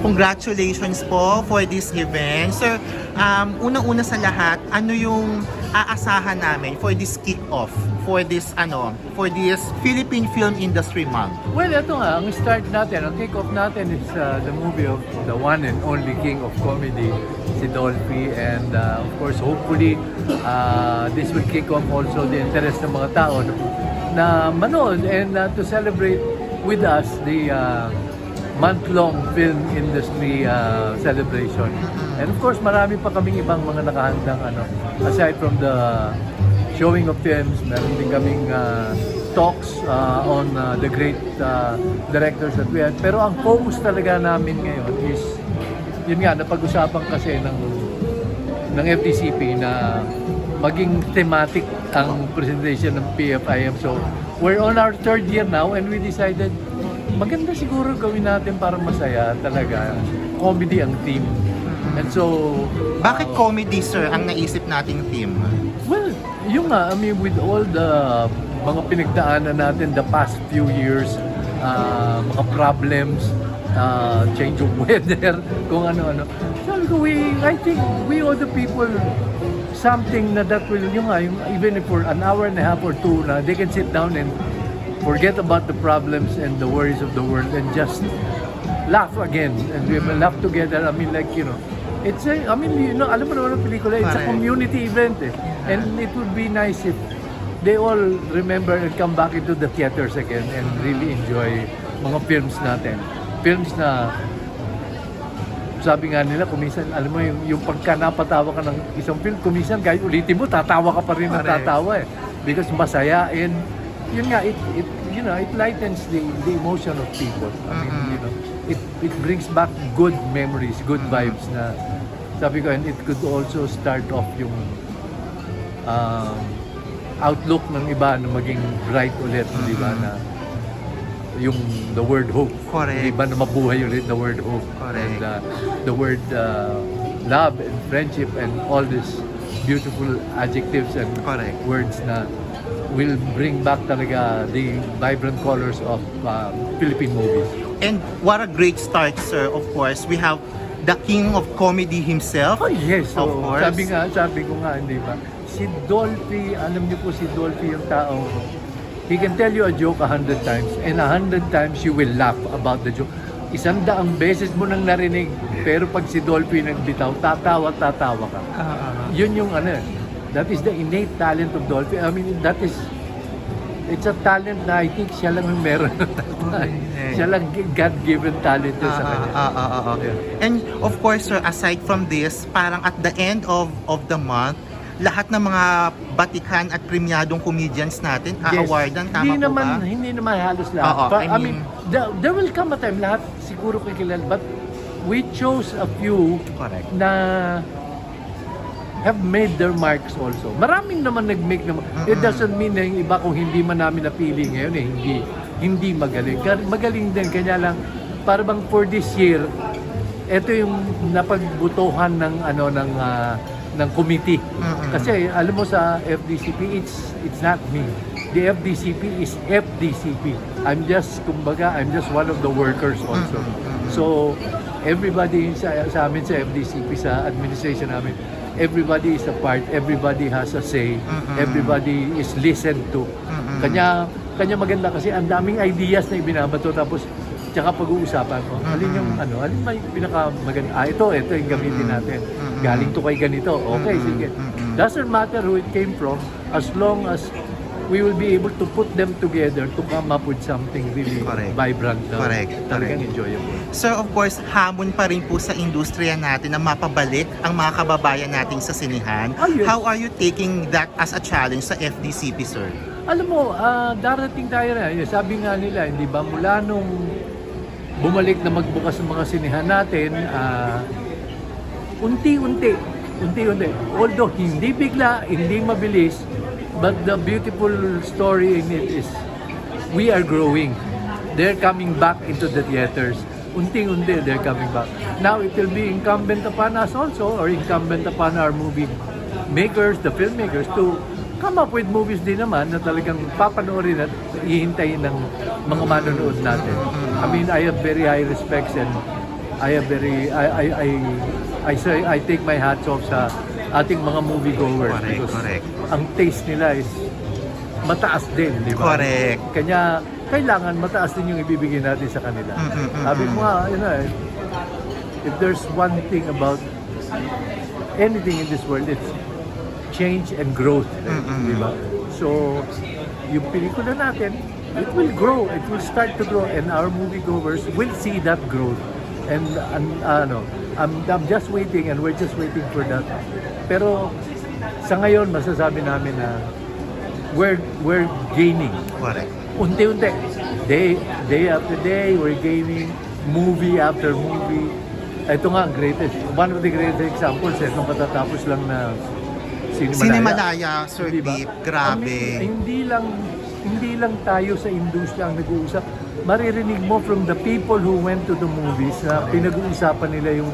congratulations po for this event. Sir, um, unang-una sa lahat, ano yung aasahan namin for this kick-off, for this, ano, for this Philippine Film Industry Month? Well, ito nga, ang start natin, ang kick-off natin is uh, the movie of the one and only king of comedy, si Dolphy. And uh, of course, hopefully, uh, this will kick off also the interest ng mga tao na, manood and uh, to celebrate with us the uh, month-long film industry uh, celebration. And of course, marami pa kaming ibang mga nakahandang ano, aside from the showing of films, meron din kaming uh, talks uh, on uh, the great uh, directors that we had. Pero ang focus talaga namin ngayon is, yun nga, napag-usapan kasi ng, ng FTCP na maging thematic ang presentation ng PFIM. So, we're on our third year now and we decided maganda siguro gawin natin para masaya talaga. Comedy ang theme. And so, Bakit comedy, sir, ang naisip nating theme? Well, yung nga, I mean, with all the mga pinagdaanan natin the past few years, uh, mga problems, uh, change of weather, kung ano-ano. Sabi ko, we, I think we owe the people something na that will, yung nga, yung, even if for an hour and a half or two, na they can sit down and forget about the problems and the worries of the world and just laugh again and we will laugh together. I mean, like, you know, it's a, I mean, you know, alam mo naman ang pelikula, it's a community event eh. And it would be nice if they all remember and come back into the theaters again and really enjoy mga films natin. Films na sabi nga nila, kuminsan, alam mo, yung, yung pagka napatawa ka ng isang film, kuminsan kahit ulitin mo, tatawa ka pa rin ng tatawa eh. Because masaya and yun nga, it, it, you know, it lightens the, the emotion of people. I mean, Mhm. you know, it, it brings back good memories, good vibes na sabi ko, and it could also start off yung um, outlook ng iba na maging bright ulit, di ba, na yung the word hope. Correct. Di ba na mabuhay ulit the word hope. Correct. And uh, the word uh, love and friendship and all these beautiful adjectives and Correct. words na will bring back talaga the vibrant colors of uh, Philippine movies. And what a great start, sir, of course. We have the king of comedy himself. Oh yes, Of so, course. sabi nga, sabi ko nga, hindi ba? Si Dolphy, alam niyo po si Dolphy yung tao, he can tell you a joke a hundred times and a hundred times you will laugh about the joke. Isang daang beses mo nang narinig, pero pag si Dolphy nagbitaw, tatawa, tatawa ka. Yun yung ano, eh, that is the innate talent of Dolphy. I mean, that is, it's a talent na I think siya lang yung meron. siya lang God-given talent yun sa Ah, kanya. ah, ah, ah, ah. Yeah. And of course, sir, aside from this, parang at the end of of the month, lahat ng mga batikan at premyadong comedians natin a-awardan, tama hindi po naman, ba? Hindi naman halos lahat. Oo, But, I I mean, mean- there, there will come a time, lahat siguro kikilala. But we chose a few Correct. na have made their marks also. Maraming naman nag-make naman. It doesn't mean na yung iba kung hindi man namin napili ngayon eh, hindi hindi magaling. Magaling din kanya lang para bang for this year ito yung napagbutuhan ng ano ng ah, ng committee. Mm-mm. Kasi alam mo sa FDCP it's it's not me. The FDCP is FDCP. I'm just kumbaga I'm just one of the workers also. So everybody sa, sa amin sa FDCP sa administration namin everybody is a part, everybody has a say, Mm-mm. everybody is listened to. Mm-mm. Kanya kanya maganda kasi ang daming ideas na ibinabato tapos tsaka pag-uusapan ko. Alin yung ano, alin yung pinaka maganda? Ah, ito, ito yung gamitin natin. Galing to kay ganito. Okay, Mm-mm. sige. Doesn't matter who it came from as long as we will be able to put them together to come up with something really Correct. vibrant na Correct. talagang Correct. enjoyable. Sir, of course, hamon pa rin po sa industriya natin na mapabalik ang mga kababayan natin sa sinihan. Ah, yes. How are you taking that as a challenge sa FDCP, sir? Alam mo, ah, darating tayo na. Sabi nga nila, hindi ba, mula nung bumalik na magbukas ang mga sinihan natin, ah, unti-unti, unti-unti. Although hindi bigla, hindi mabilis, but the beautiful story in it is we are growing. They're coming back into the theaters. Unti-unti, they're coming back. Now, it will be incumbent upon us also, or incumbent upon our movie makers, the filmmakers, to come up with movies din naman na talagang papanoorin at ihintayin ng mga manonood natin. I mean, I have very high respects and I am very I I I I say I take my hats off sa ating mga moviegoers Correct, because correct. Ang taste nila is mataas din, di ba? Correct. Kanya kailangan mataas din yung ibibigay natin sa kanila. Mm, mm, mm, Sabi mm. ko nga, yun na, eh, if there's one thing about anything in this world, it's change and growth. eh, Mm, mm. Di ba? So, yung pelikula natin, it will grow. It will start to grow and our moviegoers will see that growth. And, and ano, I'm, I'm just waiting and we're just waiting for that. Pero sa ngayon, masasabi namin na we're, we're gaining Correct. unti-unti. Day, day after day, we're gaining movie after movie. Ito nga, ang greatest. One of the greatest examples, eh, nung katatapos lang na Cinemalaya. Sinimalaya, Sir Di ba? Deep, I grabe. mean, hindi lang hindi lang tayo sa industriya ang nag-uusap. Maririnig mo from the people who went to the movies na pinag-uusapan nila yung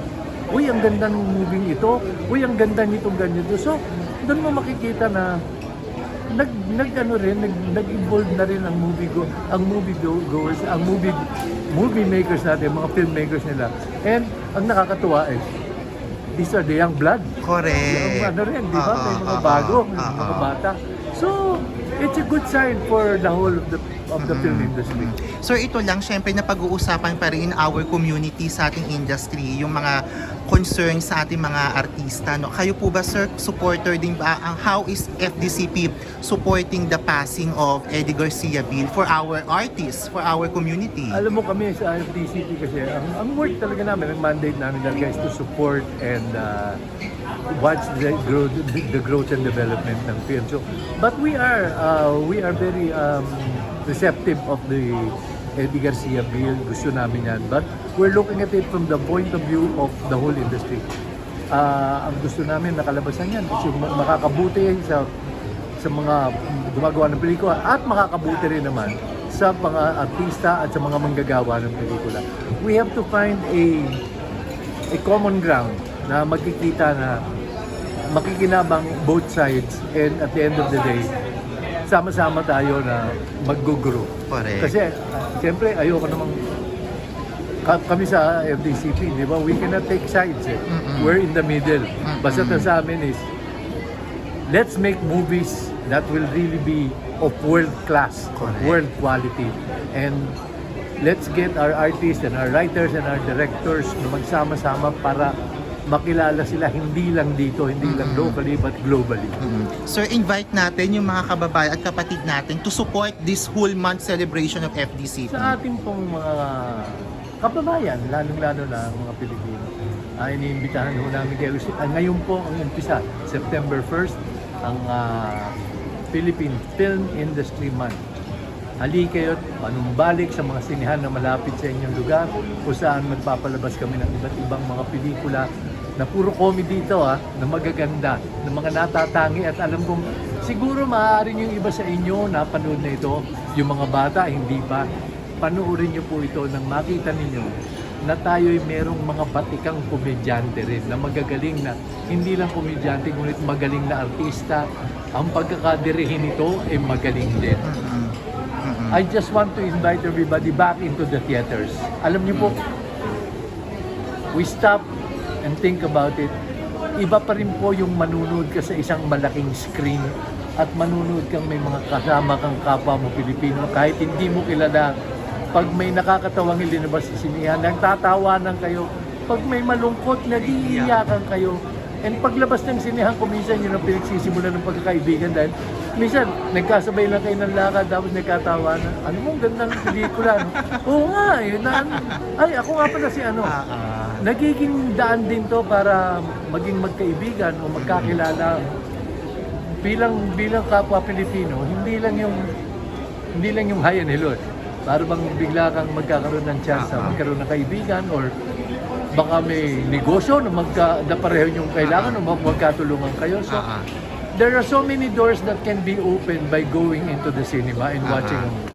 Uy, ang ganda ng movie ito. Uy, ang ganda nitong ganito. So, doon mo makikita na nag nag ano rin nag nag-evolve na rin ang movie go ang movie go, goers ang movie movie makers natin mga filmmakers nila and ang nakakatuwa is these are the young blood Correct. yung ano rin, di ba? Oo, May mga oo, bago, oo, may mga bata. So, it's a good sign for the whole of the of the film industry. Sir, ito lang, syempre na pag-uusapan pa rin in our community sa ating industry, yung mga concerns sa ating mga artista. No? Kayo po ba, sir, supporter din ba? Ang how is FDCP supporting the passing of Eddie Garcia Bill for our artists, for our community? Alam mo kami sa IFDCP kasi, ang, ang work talaga namin, ang mandate namin talaga is to support and uh, watch the growth, the growth and development ng film. So, but we are, uh, we are very um, receptive of the Eddie Garcia bill. Gusto namin yan. But we're looking at it from the point of view of the whole industry. Ah, ang gusto namin nakalabasan yan kasi ma- makakabuti sa sa mga gumagawa ng pelikula at makakabuti rin naman sa mga artista at sa mga manggagawa ng pelikula. We have to find a a common ground na magkikita na makikinabang both sides and at the end of the day sama-sama tayo na mag-grow. Correct. Kasi uh, siyempre ayoko namang ka- kami sa FDCP, di ba? We cannot take sides. Eh. Mm-mm. We're in the middle. Mm-mm. Basta na sa amin is let's make movies that will really be of world class, Correct. world quality. And let's get our artists and our writers and our directors na magsama-sama para makilala sila hindi lang dito, hindi lang Mm-mm. locally but globally. Mhm. Sir, invite natin yung mga kababayan at kapatid natin to support this whole month celebration of FDCP. Sa ating pong mga kababayan, lalong-lalo na ang mga Pilipino, ay iniimbitahan ho namin kayo. Ah, ngayon po ang umpisa, September 1st, ang ah, Philippine Film Industry Month. Hali kayo at panumbalik sa mga sinihan na malapit sa inyong lugar kung saan magpapalabas kami ng iba't ibang mga pelikula na puro comedy ito ha, na magaganda, na mga natatangi at alam kong siguro maaari yung iba sa inyo napanood na ito, yung mga bata hindi pa, panoorin niyo po ito nang makita ninyo na tayo'y merong mga batikang komedyante rin na magagaling na hindi lang komedyante ngunit magaling na artista ang pagkakadirihin nito ay magaling din. Mhm. Mhm. I just want to invite everybody back into the theaters. Alam niyo po, we stop and think about it. Iba pa rin po yung manunood ka sa isang malaking screen at manunood kang may mga kasama kang kapwa mo Pilipino kahit hindi mo kilala. Pag may nakakatawang ilinabas sa sinihan, nagtatawanan kayo. Pag may malungkot, nag-iiyakan kayo. And paglabas ng sinihan, kuminsan yun ang pinagsisimulan ng pagkakaibigan dahil minsan nagkasabay lang kayo ng lakad tapos nagkatawanan. Ano mo, ang gandang pelikula. no? Oo nga, eh. Na, ay, ako nga pala si ano. Ah, ah. Nagiging daan din to para maging magkaibigan o magkakilala bilang bilang kapwa Pilipino, hindi lang yung hindi lang yung high and hello. Para bang bigla kang magkakaroon ng chance na Ah, magkaroon ng kaibigan or baka may negosyo na magka na pareho yung kailangan o mag- magkatulungan kayo. So. There are so many doors that can be opened by going into the cinema and watching a movie.